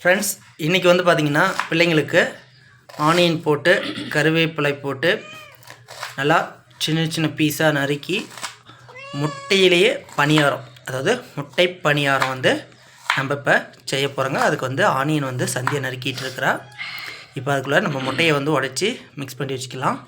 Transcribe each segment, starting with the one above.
Friends இன்றைக்கி வந்து பார்த்திங்கன்னா பிள்ளைங்களுக்கு ஆனியன் போட்டு கருவேப்பிலை போட்டு நல்லா சின்ன சின்ன பீஸாக நறுக்கி முட்டையிலேயே பணியாரம் அதாவது முட்டை பணியாரம் வந்து நம்ம இப்போ செய்ய போகிறோங்க அதுக்கு வந்து ஆனியன் வந்து சந்தியை நறுக்கிட்டு இருக்கிறா. இப்போ அதுக்குள்ளே நம்ம முட்டையை வந்து உடச்சி மிக்ஸ் பண்ணி வச்சுக்கலாம்.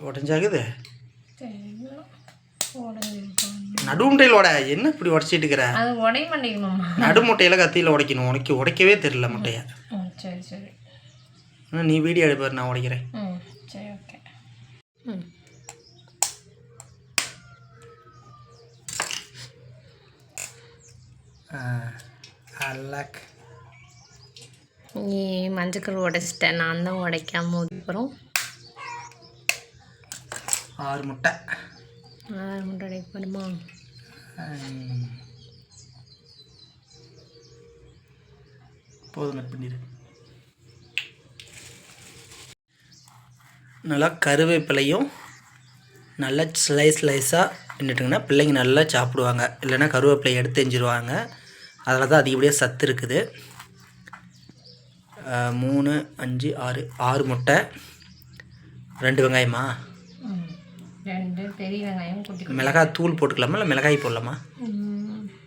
உடஞ்சாகுது நடு முட்டையில் உட என்ன இப்படி உடச்சிட்டு இருக்கிற அது உடைய கத்தியில் உடைக்கணும் உடைக்க உடைக்கவே தெரியல முட்டையை சரி சரி நீ வீடியோ எடுப்பார் நான் உடைக்கிறேன் சரி ஓகே ம் நீ மஞ்சக்கரு உடைச்சிட்டேன் நான் தான் உடைக்காம அப்புறம் ஆறு முட்டை. ஆறு முட்டை உடைக்க போடுமா ஹம். போதும் கட் பண்ணிடு நல்லா கருவேப்பிலையும் நல்லா ஸ்லைஸ் ஸ்லைஸாக என்னட்டுங்கன்னா பிள்ளைங்க நல்லா சாப்பிடுவாங்க. இல்லைன்னா கருவேப்பிலை எடுத்து எஞ்சிருவாங்க அதில் தான் அதிகப்படியாக சத்து இருக்குது. மூணு அஞ்சு ஆறு ஆறு முட்டை. ரெண்டு வெங்காயமா? ரெண்டு பெரிய வெங்காயம் குட்டி மிளகாய் தூள் போட்டுக்கலாமா இல்லை மிளகாய் போடலாமா?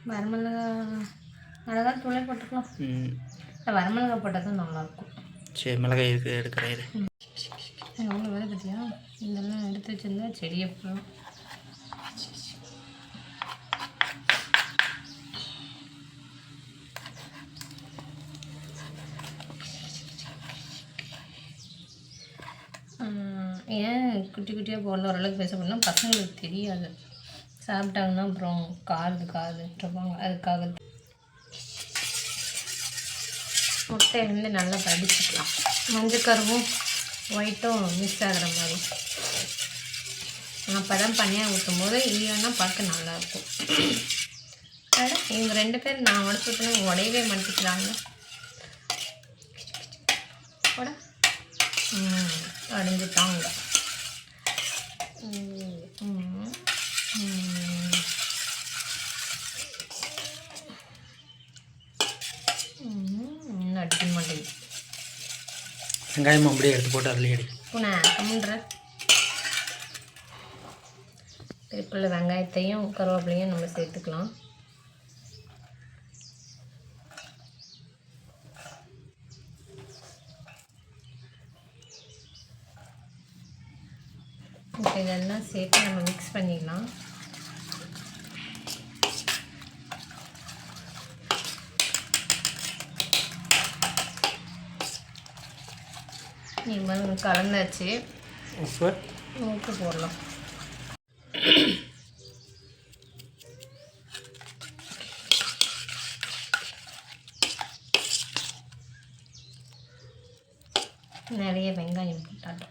வரமிளகா மிளகா தூளே போட்டுக்கலாம். ம், இல்லை வரமிளகா போட்டால் தான் நல்லாயிருக்கும். சரி மிளகாய் இருக்கு எடுக்கிறேன் எவ்வளோ வேலை பார்த்தியா இதெல்லாம் எடுத்து வச்சிருந்தா செடியை போடும் ஆஹ் ஏன் குட்டி குட்டியாக போடல? ஓரளவுக்கு பேச போனால் பசங்களுக்கு தெரியாது. சாப்பிட்டாங்கன்னா அப்புறம் காது காதுன்ட்டுருப்பாங்க அதுக்காக முட்டையை வந்து நல்லா படிச்சுக்கலாம் மஞ்சக்கருவும் ஒயிட்டும் மிக்ஸ் ஆகிற மாதிரி. அப்போ தான் பனியாக ஊற்றும் போது இல்லைன்னா பார்க்க நல்லாயிருக்கும் அட இவங்க ரெண்டு பேர் நான் உடச்சுட்டுனா உடையவே மாட்டிக்கிறாங்க. உட அடைஞ்சிட்டாங்க. இன்னும் அடிக்க மாட்டேங்குது வெங்காயம் அப்படியே எடுத்து போட்டு அதுலேயே அடி பூனை கம்முன்ற திருப்பில் வெங்காயத்தையும் கருவேப்பிலையும் நம்ம சேர்த்துக்கலாம் இப்போ இதெல்லாம் சேர்த்து நம்ம மிக்ஸ் பண்ணிடலாம். நீங்கள் கலந்தாச்சு. உப்பு உப்பு போடலாம். நிறைய வெங்காயம் போட்டாட்டும்.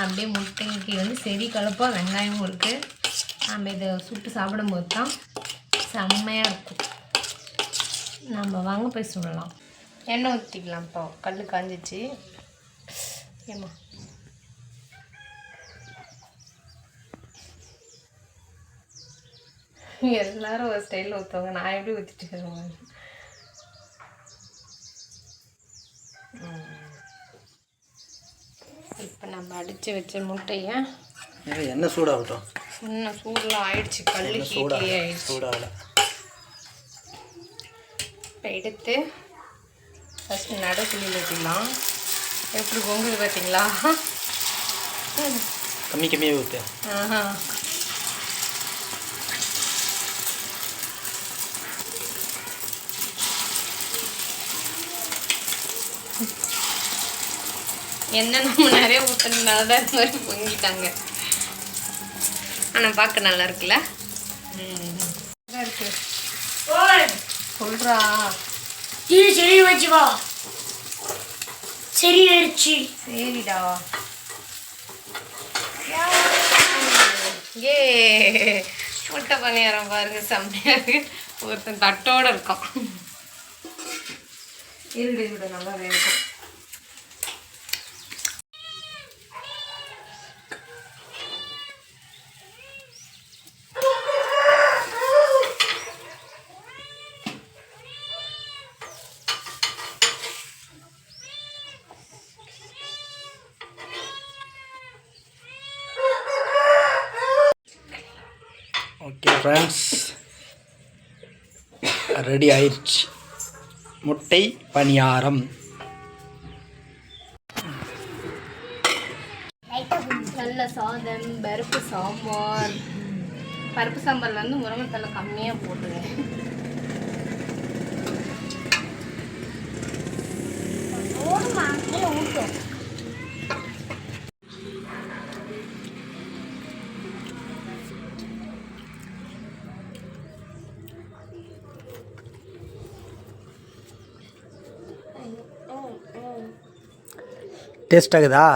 அப்படியே முட்டைக்கு வந்து செடி கலப்பாக வெங்காயமும் இருக்குது நம்ம இதை சுட்டு சாப்பிடும்போது தான் செம்மையாக இருக்கும். நம்ம வாங்க போய் சுடலாம். எண்ணெய் ஊற்றிக்கலாம் இப்போ. கல் காஞ்சிச்சு. ஏம்மா? எல்லாரும் ஒரு ஸ்டைலில் ஊற்றுவாங்க நான் எப்படி ஊற்றிட்டு வருவேன் இப்போ நம்ம அடித்து வச்ச முட்டையை எண்ணெய் சூடாகட்டும்? இன்னும் சூடெலாம் ஆயிடுச்சு. கல் ஹீட்லேயே ஆயிடுச்சு. சூடாகல. இப்போ எடுத்து ஃபஸ்ட்டு நடுக்குள்ளி ஊற்றிடலாம் எப்படி பொங்குது பார்த்தீங்களா கம்மி கம்மியாக ஊற்று ஆஹா. என்ன நம்ம நிறைய ஊற்றினால தான் இந்த மாதிரி பொங்கிட்டாங்க. ஆனால் பார்க்க நல்லா இருக்குல்ல? இருக்கு. சொல்கிறா இது செடி வச்சு வா. சரி ஆயிடுச்சு சரிடா. ஏ முட்டை பணியாரம் பாருங்க செம்மையா இருக்கு. ஒருத்தன் தட்டோட இருக்கான். இருடு இருடு நல்லா வேகும் ஃப்ரெண்ட்ஸ் ரெடி ஆயிடுச்சு முட்டை பணியாரம். நல்ல சாதம் பருப்பு சாம்பார். பருப்பு சாம்பார்ல வந்து முருங்கைத்தலை கம்மியாக போட்டுருவேன். டேஸ்ட் ஆகுதா